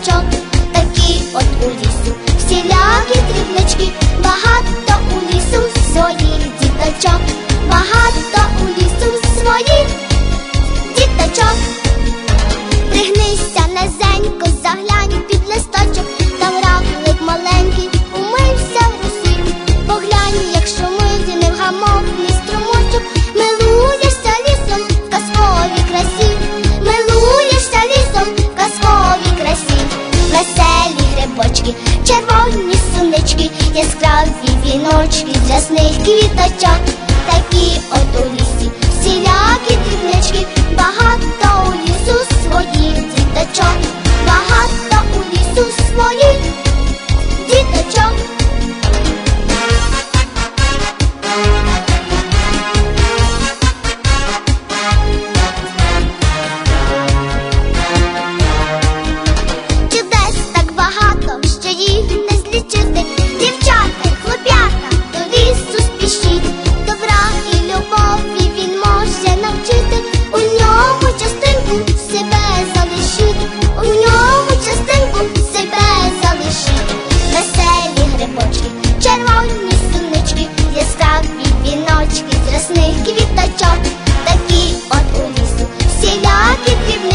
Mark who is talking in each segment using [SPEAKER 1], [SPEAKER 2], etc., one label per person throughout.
[SPEAKER 1] 装。Квіточок, такі от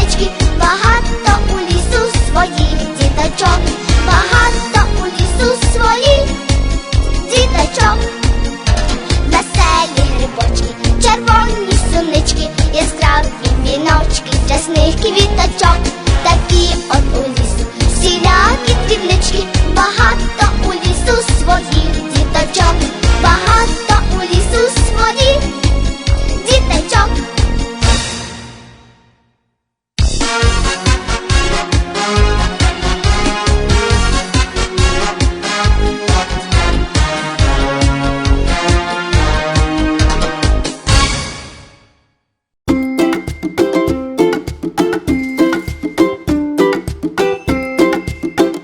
[SPEAKER 1] Paczki Thank you.